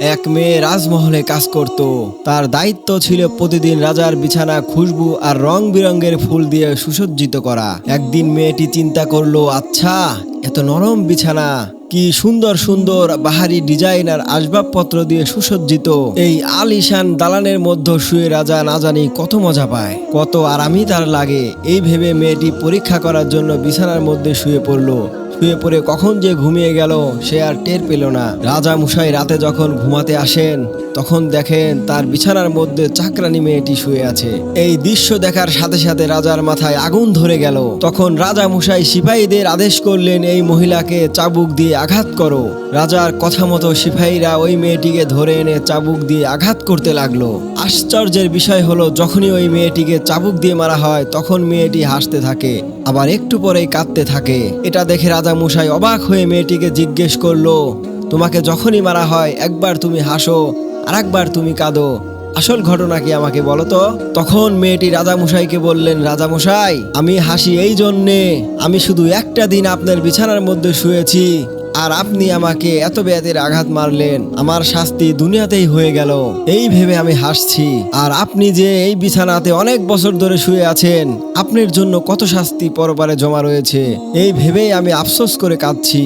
এক মেয়ে রাজমহলে কাজ করত। তার দায়িত্ব ছিল প্রতিদিন রাজার বিছানা, খুশবু আর রং বেরঙের ফুল দিয়ে সুসজ্জিত করা। একদিন মেয়েটি চিন্তা করল আচ্ছা এত নরম বিছানা, কি সুন্দর সুন্দর বাহারি ডিজাইন আর আসবাবপত্র দিয়ে সুসজ্জিত। এই আলিশান দালানের মধ্যে শুয়ে রাজা না জানি কত মজা পায়, কত আরামই তার লাগে। এই ভেবে মেয়েটি পরীক্ষা করার জন্য বিছানার মধ্যে শুয়ে পড়ল। শুয়ে পড়ে কখন যে ঘুমিয়ে গেল, সে আর টের পেল না। রাজা মুসাই রাতে যখন ঘুমাতে আসেন, তখন দেখেন তার বিছানার মধ্যে চাকরানি মেয়েটি শুয়ে আছে। এই দৃশ্য দেখার সাথে সাথে রাজার মাথায় আগুন ধরে গেল। তখন রাজা মুসাই সিপাহীদের আদেশ করলেন, এই মহিলাকে চাবুক দিয়ে আঘাত করো। রাজার কথা মতো সিপাহীরা ওই মেয়েটিকে ধরে এনে চাবুক দিয়ে আঘাত করতে লাগল। আশ্চর্যের বিষয় হলো, যখনই ওই মেয়েটিকে চাবুক দিয়ে মারা হয়, তখন মেয়েটি হাসতে থাকে, আবার একটু পরেই কাঁদতে থাকে। এটা দেখে রাজা অবাক হয়ে মেয়েটিকে জিজ্ঞেস করল, তোমাকে যখনই মারা হয়, একবার তুমি হাসো আর একবার তুমি কাঁদো। আসল ঘটনা কি আমাকে বলো তো? তখন মেয়েটি রাজামশাইকে বললেন, রাজামশাই, আমি হাসি এই জন্যে, আমি শুধু একটা দিন আপনার বিছানার মধ্যে শুয়েছি আর আপনি আমাকে এত ব্যাধের আঘাত মারলেন, আমার শাস্তি দুনিয়াতেই হয়ে গেল। এই ভেবে আমি হাসছি। আর আপনি যে এই বিছানাতে অনেক বছর ধরে শুয়ে আছেন, আপনার জন্য কত শাস্তি পরপারে জমা রয়েছে, এই ভেবেই আমি আফসোস করে কাঁদছি।